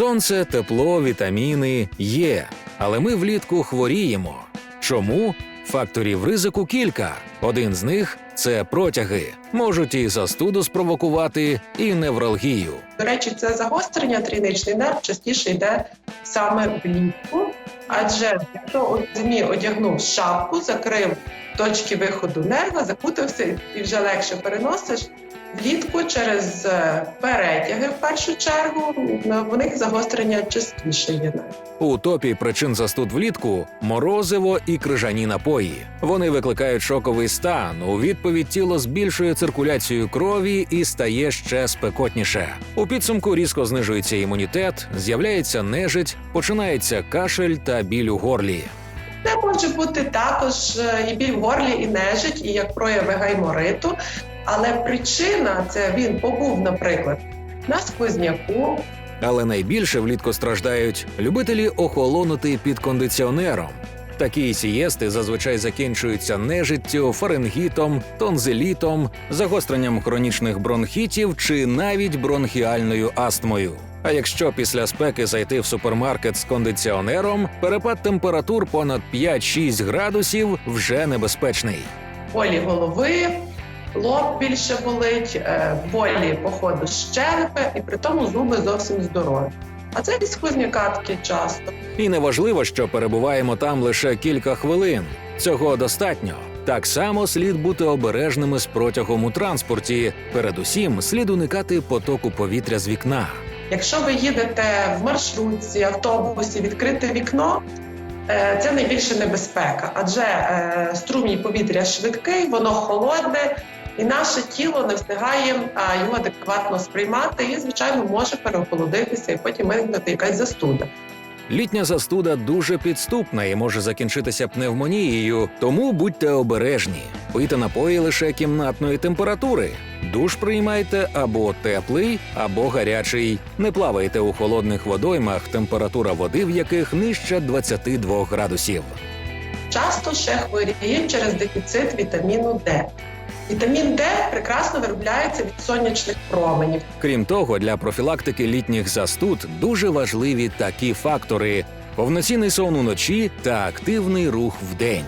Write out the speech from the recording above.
Сонце, тепло, вітаміни є, але ми влітку хворіємо. Чому? Факторів ризику кілька. Один з них це протяги, можуть і застуду спровокувати, і невралгію. До речі, це загострення трійничний нерв частіше йде саме влітку, адже якщо у зимі одягнув шапку, закрив точки виходу нерва, закутався і вже легше переносиш. Влітку через е, перетяги в першу чергу на- в них загострення частіше є. У топі причин застуд влітку морозиво і крижані напої. Вони викликають шоковий стан. У відповідь тіло збільшує циркуляцію крові і стає ще спекотніше. У підсумку різко знижується імунітет, з'являється нежить, починається кашель та біль у горлі. Це може бути також е, і біль в горлі, і нежить, і як прояви гаймориту. Але причина це він побув, наприклад, на сквозняку, Але найбільше влітку страждають любителі охолонути під кондиціонером. Такі сієсти зазвичай закінчуються нежиттю, фарингітом, тонзилітом, загостренням хронічних бронхітів чи навіть бронхіальною астмою. А якщо після спеки зайти в супермаркет з кондиціонером, перепад температур понад 5-6 градусів вже небезпечний. болі голови, лоб більше болить, е, болі по ходу щелепи, і при тому зуби зовсім здорові. А це від сквозняка таки часто. І неважливо, що перебуваємо там лише кілька хвилин. Цього достатньо. Так само слід бути обережними з протягом у транспорті. Передусім, слід уникати потоку повітря з вікна. Якщо ви їдете в маршрутці, автобусі, відкрите вікно. е, Це найбільша небезпека, адже струмні повітря швидкий, воно холодне, і наше тіло не встигає а, його адекватно сприймати, і звичайно може переохолодитися, і потім виникнути якась застуда. Літня застуда дуже підступна і може закінчитися пневмонією, тому будьте обережні. Пийте напої лише кімнатної температури. Душ приймайте або теплий, або гарячий. Не плавайте у холодних водоймах, температура води в яких нижче 22 градусів. Часто ще хворіють через дефіцит вітаміну Д. Вітамін Д прекрасно виробляється від сонячних променів. Крім того, для профілактики літніх застуд дуже важливі такі фактори: повноцінний сон уночі та активний рух вдень.